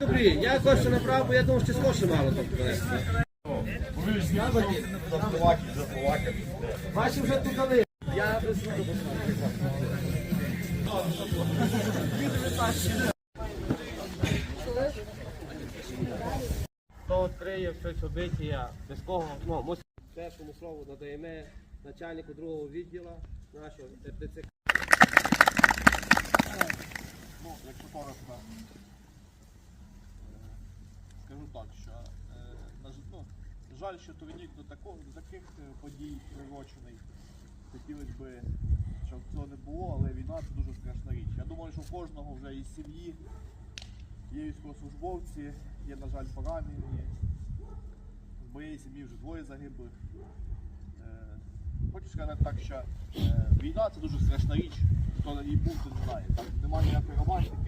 Добрі, я кошти набрав, бо я думав, що скоші мало там принести. Бачив вже тут дали. Я без Хто відкриє все собиття, без кого, ну. Першому слову надаємо начальнику другого відділу нашого РТЦК. Ну, якщо коротко, скажу так, що е, ну, жаль, що Турнік до, такого, до таких е, подій прирочений. Хотілося б, щоб цього не було, але війна це дуже страшна річ. Я думаю, що у кожного вже із сім'ї є військовослужбовці, є, на жаль, поранені. В моєї сім'ї вже двоє загиблих. Е, Хочу сказати так, що війна це дуже страшна річ. Хто на ній був, то знає. Немає ніякої романтики.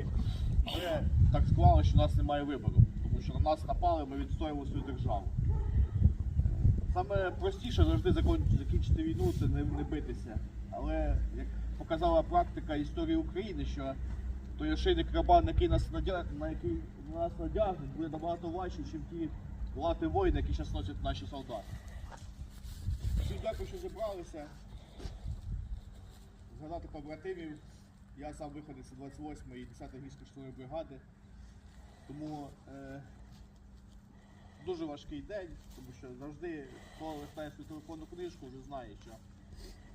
Але так склалося, що у нас немає вибору. Тому що на нас напали, ми відстоюємо свою державу. Саме простіше завжди закінчити війну це не, не битися. Але як показала практика історії України, що той ошейник раба, на який нас на який на нас надягнуть, буде набагато важче, ніж ті лати воїни, які зараз носять наші солдати. Всім дякую, що зібралися. Згадати побратимів. Я сам виходець з 28-ї і 10-ї гірської штурмової бригади. Тому е, дуже важкий день, тому що завжди, хто листає свою телефонну книжку, вже знає, що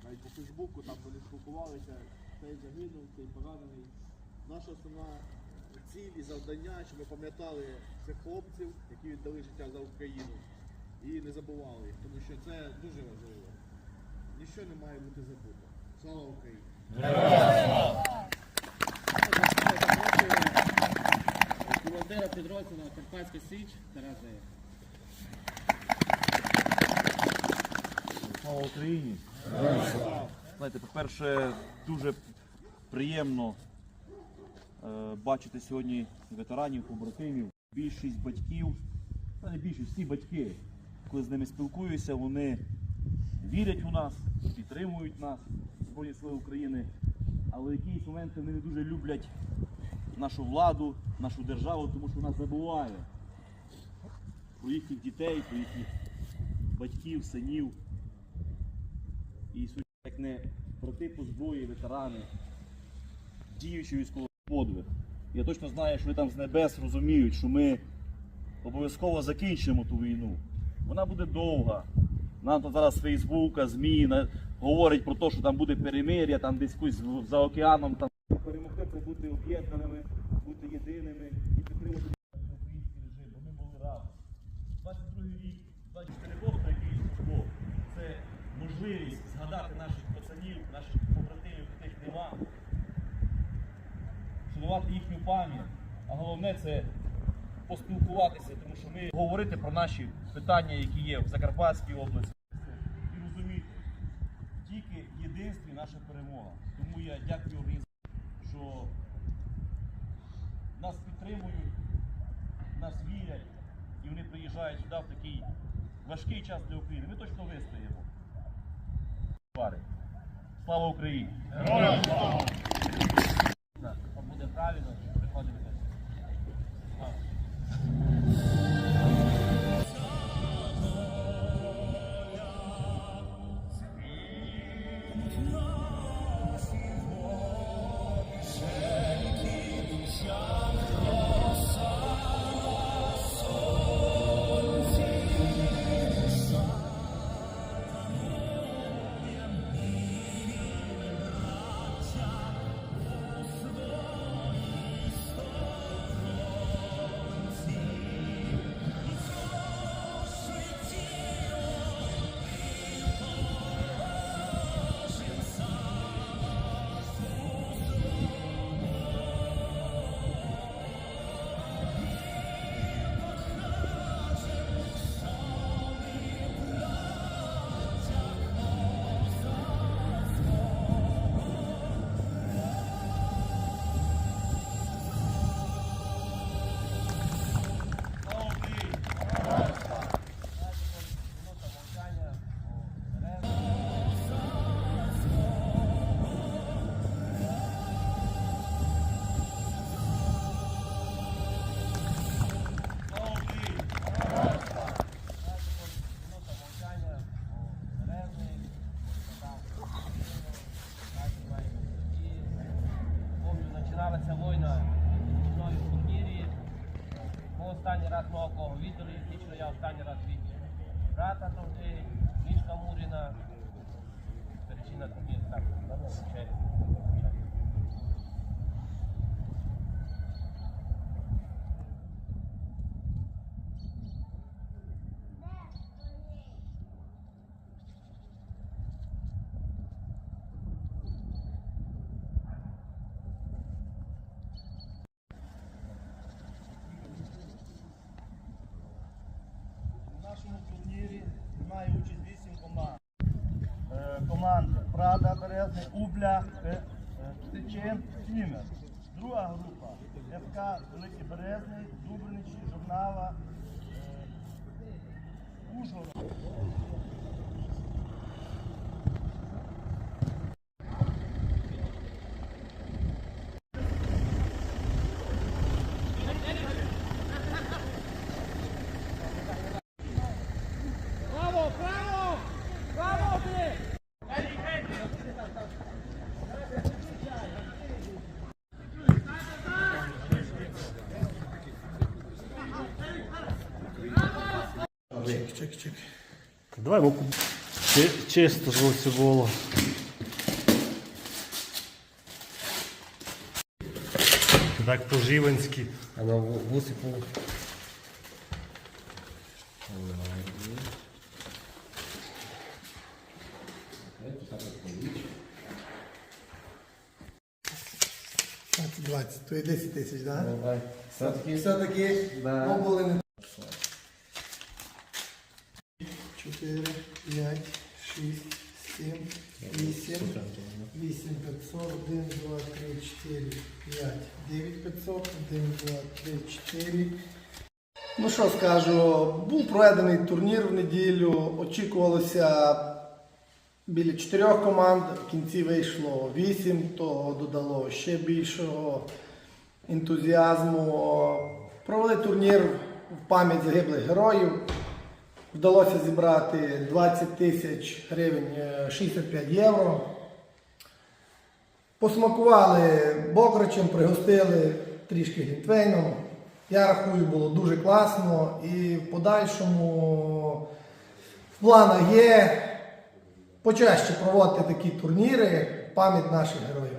навіть по Фейсбуку там вони спілкувалися, цей загинув, цей поранений. Наша основна ціль і завдання, щоб ми пам'ятали цих хлопців, які віддали життя за Україну і не забували їх, тому що це дуже важливо. Ніщо не має бути забуто. Слава Україні! Командира підрозділу Карпатська Січ Тарас. Слава Україні! Знаєте, по-перше, дуже приємно е, бачити сьогодні ветеранів, побратимів. Більшість батьків, та не більшість, всі батьки, коли з ними спілкуюся, вони вірять у нас, підтримують нас, Збройні Сили України, але в якісь моменти вони не дуже люблять нашу владу, нашу державу, тому що вона забуває про їхніх дітей, про їхніх батьків, синів. І суть як не брати по зброї, ветерани, діючі військовий подвиг. Я точно знаю, що вони там з небес розуміють, що ми обов'язково закінчимо ту війну. Вона буде довга. Нам там зараз Фейсбука, ЗМІ говорить про те, що там буде перемир'я, там десь за океаном. Там. Перемогти це бути об'єднаними, бути єдиними і підтримати український режим, бо ми були разом. 22 рік, 24 роки, про який службов, це можливість згадати наших пацанів, наших побратимів, яких нема, шанувати їхню пам'ять. А головне це поспілкуватися, тому що ми говорити про наші питання, які є в Закарпатській області. І розуміти, тільки в єдинстві наша перемога. Тому я дякую організаторам, що нас підтримують, нас вірять, і вони приїжджають сюди в такий важкий час для України. Ми точно вистоїмо. Слава Україні! Героям Буде Перша війна мною в турнірі. Ми останній раз мого кого віддали, лічно я останній раз відділ. Брата Товти, Мішка Муріна. Причина турнір так, приймає участь 8 команд. Е, Команд Прада, Березний, Убля, Тичин, Сімер. Фімер. Друга група ФК Великий Березний, Дубриничі, Журнала, е, Ужгород. Чек, чек, чек. Давай боку. Чи, чисто ж ось було. Так по-живенськи. А на. Так, 20, то є 10 тисяч, так? Все-таки Все-таки Да. ми не 4, 5, 6, 7, 8, 8 500, 1, 2, 3, 4, 5, 9 500, 1, 2, 3, 4. Ну що скажу, був проведений турнір в неділю, очікувалося біля чотирьох команд, в кінці вийшло 8, то додало ще більшого ентузіазму. Провели турнір в пам'ять загиблих героїв. Вдалося зібрати 20 тисяч гривень е, 65 євро. Посмакували бокричем, пригостили трішки глінтвейном. Я рахую, було дуже класно і в подальшому в планах є почаще проводити такі турніри пам'ять наших героїв.